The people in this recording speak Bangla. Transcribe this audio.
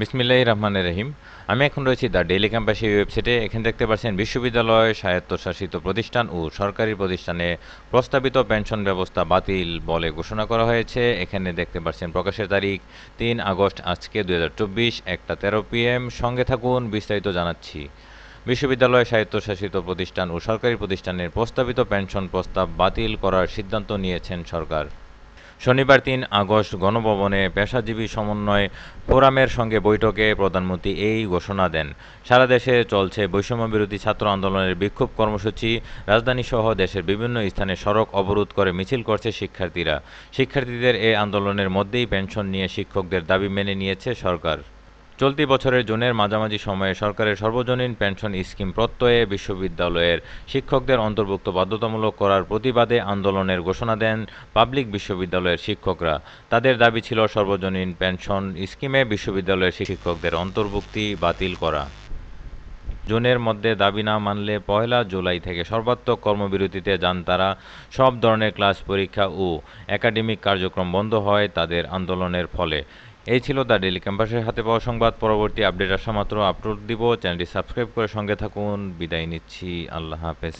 বিসমিল্লাহ রহমানের রহিম। আমি এখন রয়েছি দ্য ডেইলি ক্যাম্পাসের ওয়েবসাইটে। এখানে দেখতে পাচ্ছেন, বিশ্ববিদ্যালয় স্বায়ত্তশাসিত প্রতিষ্ঠান ও সরকারি প্রতিষ্ঠানে প্রস্তাবিত পেনশন ব্যবস্থা বাতিল বলে ঘোষণা করা হয়েছে। এখানে দেখতে পাচ্ছেন, প্রকাশের তারিখ তিন আগস্ট আজকে দুহাজার চব্বিশ, একটা তেরো পিএম। সঙ্গে থাকুন, বিস্তারিত জানাচ্ছি। বিশ্ববিদ্যালয় স্বায়ত্তশাসিত প্রতিষ্ঠান ও সরকারি প্রতিষ্ঠানের প্রস্তাবিত পেনশন প্রস্তাব বাতিল করার সিদ্ধান্ত নিয়েছেন সরকার। শনিবার তিন আগস্ট গণভবনে পেশাজীবী সমন্বয় ফোরামের সঙ্গে বৈঠকে প্রধানমন্ত্রী এই ঘোষণা দেন। সারা দেশে চলছে বৈষম্যবিরোধী ছাত্র আন্দোলনের বিক্ষোভ কর্মসূচি। রাজধানীসহ দেশের বিভিন্ন স্থানে সড়ক অবরোধ করে মিছিল করছে শিক্ষার্থীরা। শিক্ষার্থীদের এ আন্দোলনের মধ্যেই পেনশন নিয়ে শিক্ষকদের দাবি মেনে নিয়েছে সরকার। চলতি বছরের জুনের মাঝামাঝি সময়ে সরকারের সর্বজনীন পেনশন স্কিম প্রত্যয়ে বিশ্ববিদ্যালয়ের শিক্ষকদের অন্তর্ভুক্ত বাধ্যতামূলক করার প্রতিবাদে আন্দোলনের ঘোষণা দেন পাবলিক বিশ্ববিদ্যালয়ের শিক্ষকরা। তাদের দাবি ছিল সর্বজনীন পেনশন স্কিমে বিশ্ববিদ্যালয়ের শিক্ষকদের অন্তর্ভুক্তি বাতিল করা। জুনের মধ্যে দাবি না মানলে পয়লা জুলাই থেকে সর্বাত্মক কর্মবিরতিতে যান তারা। সব ধরনের ক্লাস পরীক্ষা ও একাডেমিক কার্যক্রম বন্ধ হয় তাদের আন্দোলনের ফলে। এই ছিল দ্য ডেলি ক্যাম্পাসের হাতে পাওয়া সংবাদ। পরবর্তী আপডেট আসা মাত্র আপলোড দিব। চ্যানেলটি সাবস্ক্রাইব করে সঙ্গে থাকুন। বিদায় নিচ্ছি। আল্লাহ হাফেজ।